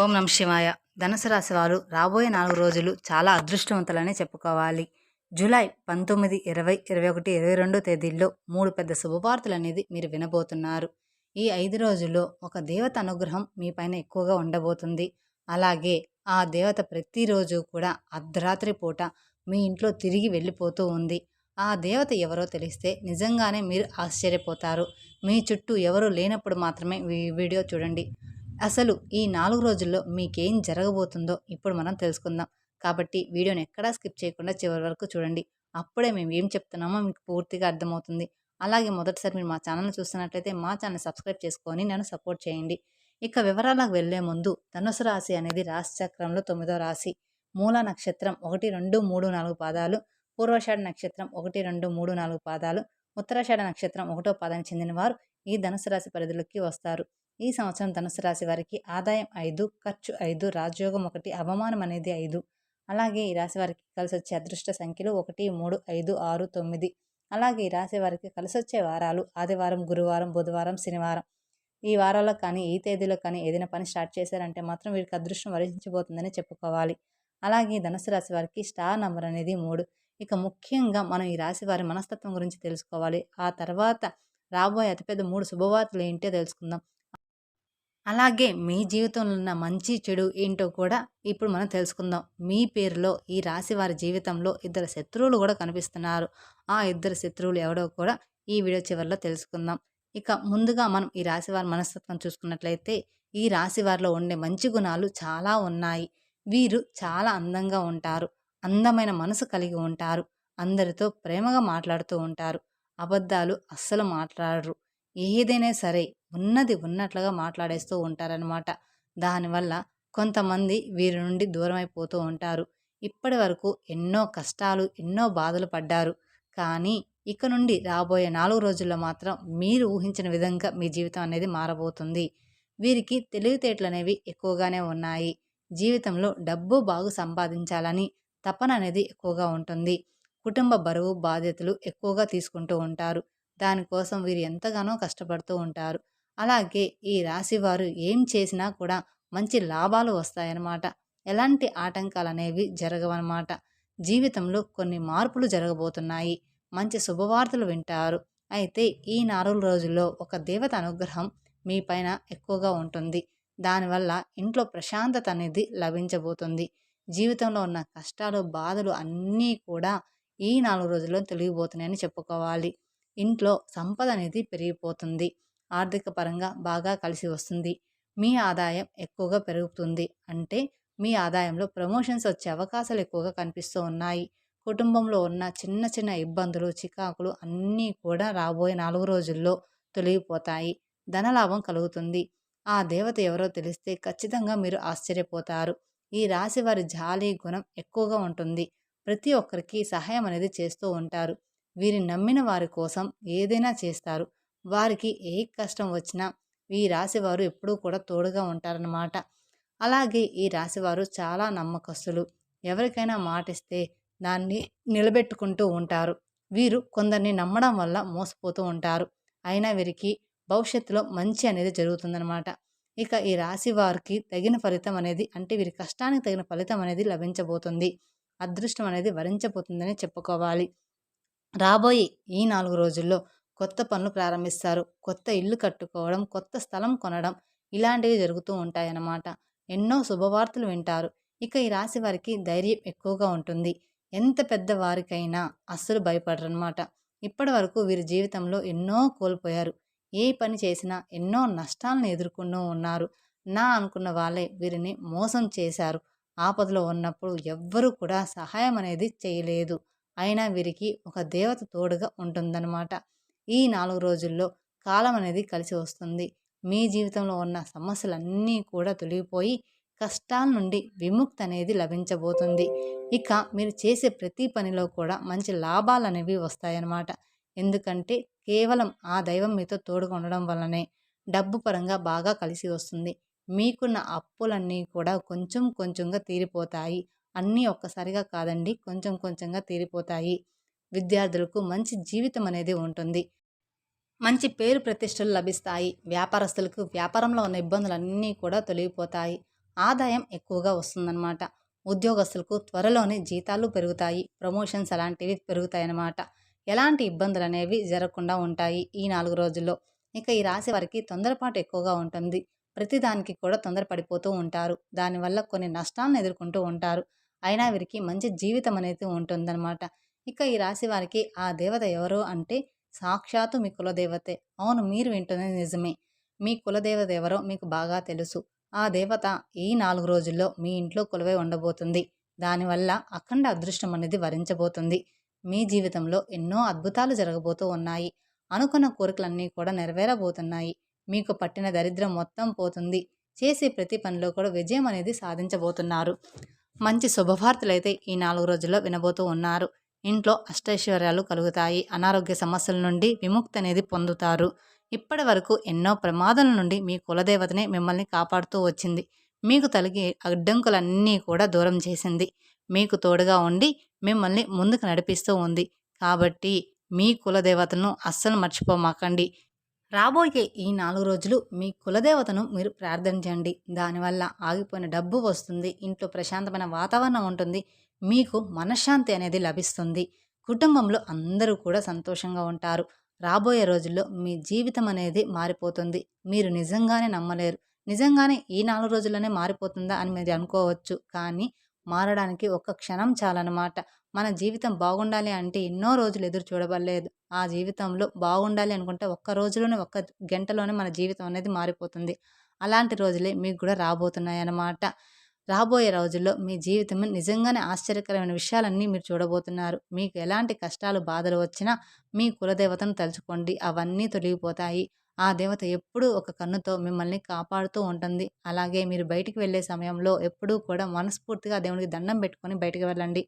ఓం నమ శివాయ. ధనుసు రాశి వారు రాబోయే నాలుగు రోజులు చాలా అదృష్టవంతులని చెప్పుకోవాలి. జూలై పంతొమ్మిది ఇరవై ఇరవై ఒకటి ఇరవై రెండు తేదీల్లో మూడు పెద్ద శుభవార్తలు అనేది మీరు వినబోతున్నారు. ఈ ఐదు రోజుల్లో ఒక దేవత అనుగ్రహం మీ పైన ఎక్కువగా ఉండబోతుంది. అలాగే ఆ దేవత ప్రతిరోజు కూడా అర్ధరాత్రి పూట మీ ఇంట్లో తిరిగి వెళ్ళిపోతూ ఉంది. ఆ దేవత ఎవరో తెలిస్తే నిజంగానే మీరు ఆశ్చర్యపోతారు. మీ చుట్టూ ఎవరు లేనప్పుడు మాత్రమే ఈ వీడియో చూడండి. అసలు ఈ నాలుగు రోజుల్లో మీకేం జరగబోతుందో ఇప్పుడు మనం తెలుసుకుందాం. కాబట్టి వీడియోని ఎక్కడా స్కిప్ చేయకుండా చివరి వరకు చూడండి. అప్పుడే మేము ఏం చెప్తున్నామో మీకు పూర్తిగా అర్థమవుతుంది. అలాగే మొదటిసారి మీరు మా ఛానల్ చూస్తున్నట్లయితే మా ఛానల్ సబ్స్క్రైబ్ చేసుకొని నన్ను సపోర్ట్ చేయండి. ఇక వివరాలకు వెళ్ళే ముందు ధనుసు రాశి అనేది రాశి చక్రంలో తొమ్మిదో రాశి. మూల నక్షత్రం ఒకటి రెండు మూడు నాలుగు పాదాలు. పూర్వషాఢ నక్షత్రం ఒకటి రెండు మూడు నాలుగు పాదాలు. ఉత్తరాషాఢ నక్షత్రం ఒకటో పాదానికి చెందిన వారు ఈ ధనుసు రాశి పరిధిలోకి వస్తారు. ఈ సంవత్సరం ధనుసు రాశి వారికి ఆదాయం ఐదు ఖర్చు ఐదు రాజయోగం ఒకటి అవమానం అనేది ఐదు. అలాగే ఈ రాశి వారికి కలిసి వచ్చే అదృష్ట సంఖ్యలు ఒకటి మూడు ఐదు ఆరు తొమ్మిది. అలాగే ఈ రాశి వారికి కలిసి వచ్చే వారాలు ఆదివారం గురువారం బుధవారం శనివారం. ఈ వారాల్లో కానీ ఈ తేదీలో కానీ ఏదైనా పని స్టార్ట్ చేశారంటే మాత్రం వీరికి అదృష్టం వరించిపోతుందని చెప్పుకోవాలి. అలాగే ధనుసు రాశి వారికి స్టార్ నంబర్ అనేది మూడు. ఇక ముఖ్యంగా మనం ఈ రాశి వారి మనస్తత్వం గురించి తెలుసుకోవాలి. ఆ తర్వాత రాబోయే అతిపెద్ద మూడు శుభవార్తలు ఏంటో తెలుసుకుందాం. అలాగే మీ జీవితంలో ఉన్న మంచి చెడు ఏంటో కూడా ఇప్పుడు మనం తెలుసుకుందాం. మీ పేరులో ఈ రాశి వారి జీవితంలో ఇద్దరు శత్రువులు కూడా కనిపిస్తున్నారు. ఆ ఇద్దరు శత్రువులు ఎవడో కూడా ఈ వీడియో చివరిలో తెలుసుకుందాం. ఇక ముందుగా మనం ఈ రాశి వారి మనస్తత్వం చూసుకున్నట్లయితే ఈ రాశి వారిలో ఉండే మంచి గుణాలు చాలా ఉన్నాయి. వీరు చాలా అందంగా ఉంటారు. అందమైన మనసు కలిగి ఉంటారు. అందరితో ప్రేమగా మాట్లాడుతూ ఉంటారు. అబద్ధాలు అస్సలు మాట్లాడరు. ఏదైనా సరే ఉన్నది ఉన్నట్లుగా మాట్లాడేస్తూ ఉంటారనమాట దానివల్ల కొంతమంది వీరి నుండి దూరం అయిపోతూ ఉంటారు. ఇప్పటి వరకు ఎన్నో కష్టాలు ఎన్నో బాధలు పడ్డారు. కానీ ఇక నుండి రాబోయే నాలుగు రోజుల్లో మాత్రం మీరు ఊహించిన విధంగా మీ జీవితం అనేది మారబోతుంది. వీరికి తెలివితేటలు అనేవి ఎక్కువగానే ఉన్నాయి. జీవితంలో డబ్బు బాగు సంపాదించాలని తపన అనేది ఎక్కువగా ఉంటుంది. కుటుంబ బరువు బాధ్యతలు ఎక్కువగా తీసుకుంటూ ఉంటారు. దానికోసం వీరు ఎంతగానో కష్టపడుతూ ఉంటారు. అలాగే ఈ రాశి వారు ఏం చేసినా కూడా మంచి లాభాలు వస్తాయన్నమాట. ఎలాంటి ఆటంకాలు అనేవి జరగవన్నమాట. జీవితంలో కొన్ని మార్పులు జరగబోతున్నాయి. మంచి శుభవార్తలు వింటారు. అయితే ఈ నాలుగు రోజుల్లో ఒక దేవత అనుగ్రహం మీ పైన ఎక్కువగా ఉంటుంది. దానివల్ల ఇంట్లో ప్రశాంతత అనేది లభించబోతుంది. జీవితంలో ఉన్న కష్టాలు బాధలు అన్నీ కూడా ఈ నాలుగు రోజుల్లో తొలగిపోతున్నాయని చెప్పుకోవాలి. ఇంట్లో సంపద అనేది పెరిగిపోతుంది. ఆర్థిక పరంగా బాగా కలిసి వస్తుంది. మీ ఆదాయం ఎక్కువగా పెరుగుతుంది. అంటే మీ ఆదాయంలో ప్రమోషన్స్ వచ్చే అవకాశాలు ఎక్కువగా కనిపిస్తూ ఉన్నాయి. కుటుంబంలో ఉన్న చిన్న చిన్న ఇబ్బందులు చికాకులు అన్నీ కూడా రాబోయే నాలుగు రోజుల్లో తొలగిపోతాయి. ధనలాభం కలుగుతుంది. ఆ దేవత ఎవరో తెలిస్తే ఖచ్చితంగా మీరు ఆశ్చర్యపోతారు. ఈ రాశి వారి జాలి గుణం ఎక్కువగా ఉంటుంది. ప్రతి ఒక్కరికి సహాయం అనేది చేస్తూ ఉంటారు. వీరి నమ్మిన వారి కోసం ఏదైనా చేస్తారు. వారికి ఏ కష్టం వచ్చినా ఈ రాశివారు ఎప్పుడూ కూడా తోడుగా ఉంటారన్నమాట. అలాగే ఈ రాశివారు చాలా నమ్మకస్తులు. ఎవరికైనా మాటిస్తే దాన్ని నిలబెట్టుకుంటూ ఉంటారు. వీరు కొందరిని నమ్మడం వల్ల మోసపోతూ ఉంటారు. అయినా వీరికి భవిష్యత్తులో మంచి అనేది జరుగుతుందన్నమాట. ఇక ఈ రాశి వారికి తగిన ఫలితం అనేది అంటే వీరి కష్టానికి తగిన ఫలితం అనేది లభించబోతుంది. అదృష్టం అనేది వరించబోతుందని చెప్పుకోవాలి. రాబోయే ఈ నాలుగు రోజుల్లో కొత్త పనులు ప్రారంభిస్తారు. కొత్త ఇల్లు కట్టుకోవడం కొత్త స్థలం కొనడం ఇలాంటివి జరుగుతూ ఉంటాయన్నమాట. ఎన్నో శుభవార్తలు వింటారు. ఇక ఈ రాశి వారికి ధైర్యం ఎక్కువగా ఉంటుంది. ఎంత పెద్ద వారికైనా అస్సలు భయపడరనమాట ఇప్పటి వరకు వీరి జీవితంలో ఎన్నో కోల్పోయారు. ఏ పని చేసినా ఎన్నో నష్టాలను ఎదుర్కొంటూ ఉన్నారు. నా అనుకున్న వాళ్ళే వీరిని మోసం చేశారు. ఆపదలో ఉన్నప్పుడు ఎవ్వరూ కూడా సహాయం అనేది చేయలేదు. అయినా వీరికి ఒక దేవత తోడుగా ఉంటుందన్నమాట. ఈ నాలుగు రోజుల్లో కాలం అనేది కలిసి వస్తుంది. మీ జీవితంలో ఉన్న సమస్యలన్నీ కూడా తొలగిపోయి కష్టాల నుండి విముక్తి అనేది లభించబోతుంది. ఇక మీరు చేసే ప్రతి పనిలో కూడా మంచి లాభాలు అనేవి వస్తాయన్నమాట. ఎందుకంటే కేవలం ఆ దైవం మీతో తోడుగా ఉండడం వల్లనే డబ్బు పరంగా బాగా కలిసి వస్తుంది. మీకున్న అప్పులన్నీ కూడా కొంచెం కొంచెంగా తీరిపోతాయి. అన్నీ ఒక్కసారిగా కాదండి. కొంచెం కొంచెంగా తీరిపోతాయి. విద్యార్థులకు మంచి జీవితం అనేది ఉంటుంది. మంచి పేరు ప్రతిష్టలు లభిస్తాయి. వ్యాపారస్తులకు వ్యాపారంలో ఉన్న ఇబ్బందులన్నీ కూడా తొలగిపోతాయి. ఆదాయం ఎక్కువగా వస్తుందన్నమాట. ఉద్యోగస్తులకు త్వరలోనే జీతాలు పెరుగుతాయి. ప్రమోషన్స్ అలాంటివి పెరుగుతాయి అన్నమాట ఎలాంటి ఇబ్బందులు అనేవి జరగకుండా ఉంటాయి ఈ నాలుగు రోజుల్లో. ఇక ఈ రాశి వారికి తొందరపాటు ఎక్కువగా ఉంటుంది. ప్రతిదానికి కూడా తొందరపడిపోతూ ఉంటారు. దానివల్ల కొన్ని నష్టాలను ఎదుర్కొంటూ ఉంటారు. అయినా వీరికి మంచి జీవితం అనేది ఉంటుందన్నమాట. ఇక ఈ రాశి వారికి ఆ దేవత ఎవరు అంటే సాక్షాత్తు మీ కులదేవతే. అవును మీరు వింటున్నది నిజమే. మీ కులదేవత ఎవరో మీకు బాగా తెలుసు. ఆ దేవత ఈ నాలుగు రోజుల్లో మీ ఇంట్లో కొలువై ఉండబోతుంది. దానివల్ల అఖండ అదృష్టం అనేది వరించబోతుంది. మీ జీవితంలో ఎన్నో అద్భుతాలు జరగబోతూ ఉన్నాయి. అనుకున్న కోరికలన్నీ కూడా నెరవేరబోతున్నాయి. మీకు పట్టిన దరిద్రం మొత్తం పోతుంది. చేసే ప్రతి పనిలో కూడా విజయం అనేది సాధించబోతున్నారు. మంచి శుభవార్తలైతే ఈ నాలుగు రోజుల్లో వినబోతూ ఉన్నారు. ఇంట్లో అష్టైశ్వర్యాలు కలుగుతాయి. అనారోగ్య సమస్యల నుండి విముక్తి అనేది పొందుతారు. ఇప్పటి వరకు ఎన్నో ప్రమాదాల నుండి మీ కులదేవతనే మిమ్మల్ని కాపాడుతూ వచ్చింది. మీకు తలిగి అడ్డంకులన్నీ కూడా దూరం చేసింది. మీకు తోడుగా ఉండి మిమ్మల్ని ముందుకు నడిపిస్తూ ఉంది. కాబట్టి మీ కులదేవతను అస్సలు మర్చిపోమాకండి. రాబోయే ఈ నాలుగు రోజులు మీ కులదేవతను మీరు ప్రార్థించండి. దానివల్ల ఆగిపోయిన డబ్బు వస్తుంది ఇంట్లో ప్రశాంతమైన వాతావరణం ఉంటుంది మీకు మనశ్శాంతి అనేది లభిస్తుంది. కుటుంబంలో అందరూ కూడా సంతోషంగా ఉంటారు. రాబోయే రోజుల్లో మీ జీవితం అనేది మారిపోతుంది. మీరు నిజంగానే నమ్మలేరు. నిజంగానే ఈ నాలుగు రోజుల్లోనే మారిపోతుందా అని మీరు అనుకోవచ్చు. కానీ మారడానికి ఒక్క క్షణం చాలన్నమాట. మన జీవితం బాగుండాలి అంటే ఎన్నో రోజులు ఎదురు చూడబడలేదు. ఆ జీవితంలో బాగుండాలి అనుకుంటే ఒక్క రోజులోనే ఒక్క గంటలోనే మన జీవితం అనేది మారిపోతుంది. అలాంటి రోజులే మీకు కూడా రాబోతున్నాయి అన్నమాట రాబోయే రోజుల్లో మీ జీవితం నిజంగానే ఆశ్చర్యకరమైన విషయాలన్నీ మీరు చూడబోతున్నారు. మీకు ఎలాంటి కష్టాలు బాధలు వచ్చినా మీ కులదేవతను తలుచుకోండి. అవన్నీ తొలగిపోతాయి. ఆ దేవత ఎప్పుడూ ఒక కన్నుతో మిమ్మల్ని కాపాడుతూ ఉంటుంది. అలాగే మీరు బయటికి వెళ్ళే సమయంలో ఎప్పుడూ కూడా మనస్ఫూర్తిగా దేవునికి దండం పెట్టుకొని బయటికి వెళ్ళండి.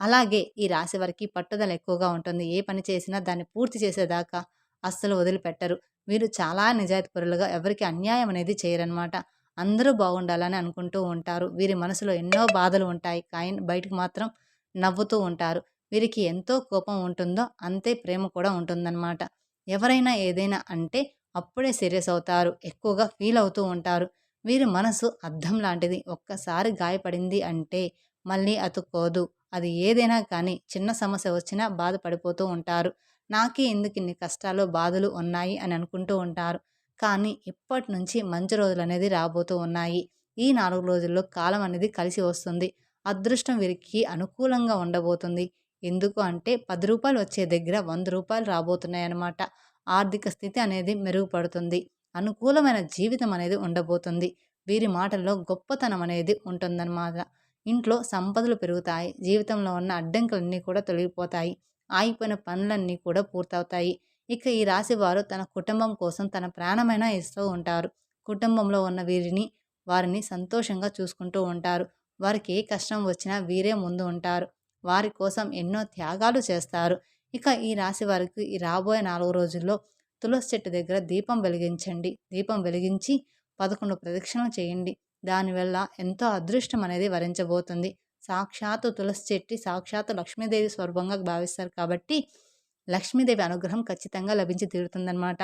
అలాగే ఈ రాశి వారికి పట్టుదల ఎక్కువగా ఉంటుంది. ఏ పని చేసినా దాన్ని పూర్తి చేసేదాకా అస్సలు వదిలిపెట్టరు. వీరు చాలా నిజాయితీపరులుగా ఎవరికి అన్యాయం అనేది చేయరనమాట అందరూ బాగుండాలని అనుకుంటూ ఉంటారు. వీరి మనసులో ఎన్నో బాధలు ఉంటాయి. కానీ బయటకు మాత్రం నవ్వుతూ ఉంటారు. వీరికి ఎంతో కోపం ఉంటుందో అంతే ప్రేమ కూడా ఉంటుందన్నమాట. ఎవరైనా ఏదైనా అంటే అప్పుడే సీరియస్ అవుతారు. ఎక్కువగా ఫీల్ అవుతూ ఉంటారు. వీరి మనసు అద్దం లాంటిది. ఒక్కసారి గాయపడింది అంటే మళ్ళీ అతుక్కోదు. అది ఏదైనా కానీ చిన్న సమస్య వచ్చినా బాధపడిపోతూ ఉంటారు. నాకే ఎందుకు ఇన్ని కష్టాలు బాధలు ఉన్నాయి అని అనుకుంటూ ఉంటారు. కానీ ఇప్పటి నుంచి మంచి రోజులు అనేది రాబోతూ ఉన్నాయి. ఈ నాలుగు రోజుల్లో కాలం అనేది కలిసి వస్తుంది. అదృష్టం వీరికి అనుకూలంగా ఉండబోతుంది. ఎందుకు అంటే పది రూపాయలు వచ్చే దగ్గర వంద రూపాయలు రాబోతున్నాయి అన్నమాట. ఆర్థిక స్థితి అనేది మెరుగుపడుతుంది. అనుకూలమైన జీవితం అనేది ఉండబోతుంది. వీరి మాటల్లో గొప్పతనం అనేది ఉంటుందన్నమాట. ఇంట్లో సంపదలు పెరుగుతాయి జీవితంలో ఉన్న అడ్డంకులన్నీ కూడా తొలగిపోతాయి ఆగిపోయిన పనులన్నీ కూడా పూర్తవుతాయి. ఇక ఈ రాశి వారు తన కుటుంబం కోసం తన ప్రాణమైనా ఇస్తూ ఉంటారు. కుటుంబంలో ఉన్న వీరిని వారిని సంతోషంగా చూసుకుంటూ ఉంటారు. వారికి ఏ కష్టం వచ్చినా వీరే ముందు ఉంటారు. వారి కోసం ఎన్నో త్యాగాలు చేస్తారు. ఇక ఈ రాశి వారికి ఈ రాబోయే నాలుగు రోజుల్లో తులసి చెట్టు దగ్గర దీపం వెలిగించండి. దీపం వెలిగించి పదకొండు ప్రదక్షిణలు చేయండి. దానివల్ల ఎంతో అదృష్టం అనేది వరించబోతుంది. సాక్షాత్తు తులసి చెట్టి సాక్షాత్తు లక్ష్మీదేవి స్వరూపంగా భావిస్తారు కాబట్టి లక్ష్మీదేవి అనుగ్రహం ఖచ్చితంగా లభించి తీరుతుందనమాట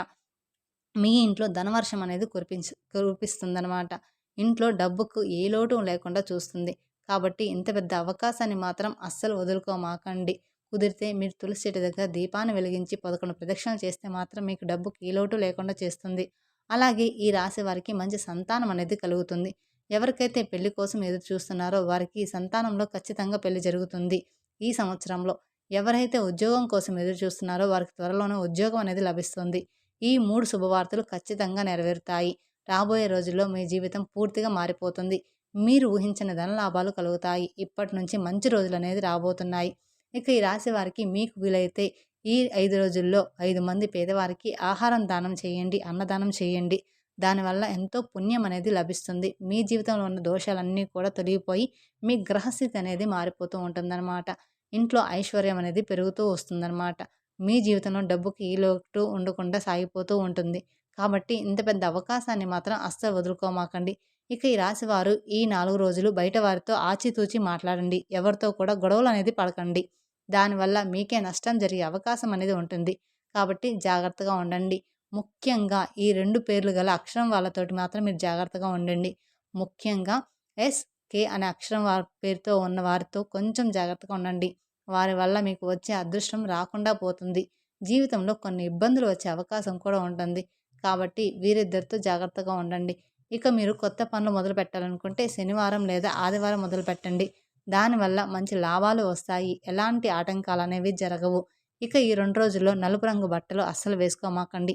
మీ ఇంట్లో ధనవర్షం అనేది కురిపించ కురిపిస్తుందనమాట ఇంట్లో డబ్బుకు ఏ లోటు లేకుండా చూస్తుంది. కాబట్టి ఇంత పెద్ద అవకాశాన్ని మాత్రం అస్సలు వదులుకోమాకండి. కుదిరితే మీరు తులసి చెట్టు దగ్గర దీపాన్ని వెలిగించి పదకొండు ప్రదక్షిణలు చేస్తే మాత్రం మీకు డబ్బుకి ఏ లోటు లేకుండా చేస్తుంది. అలాగే ఈ రాశి వారికి మంచి సంతానం అనేది కలుగుతుంది. ఎవరికైతే పెళ్ళి కోసం ఎదురు చూస్తున్నారో వారికి సంతానంలో ఖచ్చితంగా పెళ్ళి జరుగుతుంది. ఈ సంవత్సరంలో ఎవరైతే ఉద్యోగం కోసం ఎదురు చూస్తున్నారో వారికి త్వరలోనే ఉద్యోగం అనేది లభిస్తుంది. ఈ మూడు శుభవార్తలు ఖచ్చితంగా నెరవేరుతాయి. రాబోయే రోజుల్లో మీ జీవితం పూర్తిగా మారిపోతుంది. మీరు ఊహించిన ధన లాభాలు కలుగుతాయి. ఇప్పటి నుంచి మంచి రోజులు అనేది రాబోతున్నాయి. ఇక ఈ రాశి వారికి మీకు వీలైతే ఈ ఐదు రోజుల్లో ఐదు మంది పేదవారికి ఆహారం దానం చేయండి అన్నదానం చేయండి. దానివల్ల ఎంతో పుణ్యం అనేది లభిస్తుంది. మీ జీవితంలో ఉన్న దోషాలన్నీ కూడా తొలగిపోయి మీ గ్రహస్థితి అనేది మారిపోతూ ఉంటుందన్నమాట. ఇంట్లో ఐశ్వర్యం అనేది పెరుగుతూ వస్తుందన్నమాట. మీ జీవితంలో డబ్బుకి ఈ లోటు ఉండకుండా సాగిపోతూ ఉంటుంది. కాబట్టి ఇంత పెద్ద అవకాశాన్ని మాత్రం అస్సలు వదులుకోమాకండి. ఇక ఈ రాశివారు ఈ నాలుగు రోజులు బయట వారితో ఆచితూచి మాట్లాడండి. ఎవరితో కూడా గొడవలు అనేది పడకండి. దానివల్ల మీకే నష్టం జరిగే అవకాశం అనేది ఉంటుంది. కాబట్టి జాగ్రత్తగా ఉండండి. ముఖ్యంగా ఈ రెండు పేర్లు గల అక్షరం వాళ్ళతోటి మాత్రం మీరు జాగ్రత్తగా ఉండండి. ముఖ్యంగా ఎస్ కే అనే అక్షరం వారి పేరుతో ఉన్న వారితో కొంచెం జాగ్రత్తగా ఉండండి. వారి వల్ల మీకు వచ్చే అదృష్టం రాకుండా పోతుంది. జీవితంలో కొన్ని ఇబ్బందులు వచ్చే అవకాశం కూడా ఉంటుంది. కాబట్టి వీరిద్దరితో జాగ్రత్తగా ఉండండి. ఇక మీరు కొత్త పనులు మొదలు పెట్టాలనుకుంటే శనివారం లేదా ఆదివారం మొదలు పెట్టండి దానివల్ల మంచి లాభాలు వస్తాయి. ఎలాంటి ఆటంకాలు అనేవి జరగవు. ఇక ఈ రెండు రోజుల్లో నలుపు రంగు బట్టలు అస్సలు వేసుకోమాకండి.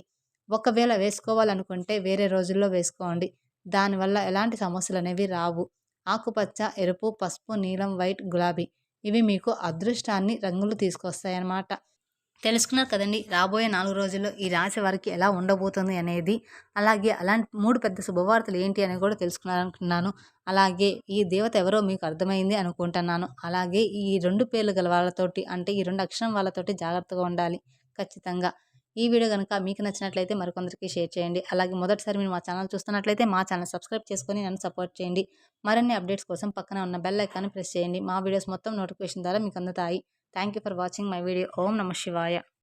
ఒకవేళ వేసుకోవాలనుకుంటే వేరే రోజుల్లో వేసుకోండి. దానివల్ల ఎలాంటి సమస్యలు అనేవి రావు. ఆకుపచ్చ ఎరుపు పసుపు నీలం వైట్ గులాబీ ఇవి మీకు అదృష్టాన్ని రంగులు తీసుకొస్తాయన్నమాట. తెలుసుకున్నారు కదండి రాబోయే నాలుగు రోజుల్లో ఈ రాశి వారికి ఎలా ఉండబోతుంది అనేది. అలాగే అలాంటి మూడు పెద్ద శుభవార్తలు ఏంటి అని కూడా తెలుసుకున్నారనుకున్నాను అలాగే ఈ దేవత ఎవరో మీకు అర్థమైంది అనుకుంటున్నాను. అలాగే ఈ రెండు పేర్లు గల వాళ్ళతోటి అంటే ఈ రెండు అక్షరం వాళ్ళతోటి జాగ్రత్తగా ఉండాలి ఖచ్చితంగా. ఈ వీడియో కనుక మీకు నచ్చినట్లయితే మరికొందరికి షేర్ చేయండి. అలాగే మొదటిసారి మీరు మా ఛానల్ చూస్తున్నట్లయితే మా ఛానల్ సబ్స్క్రైబ్ చేసుకొని నన్ను సపోర్ట్ చేయండి. మరిన్ని అప్డేట్స్ కోసం పక్కన ఉన్న బెల్ ఐకాన్ ప్రెస్ చేయండి. మా వీడియోస్ మొత్తం నోటిఫికేషన్ ద్వారా మీకు అందుతాయి. Thank you for watching my video ఓం నమ శివాయ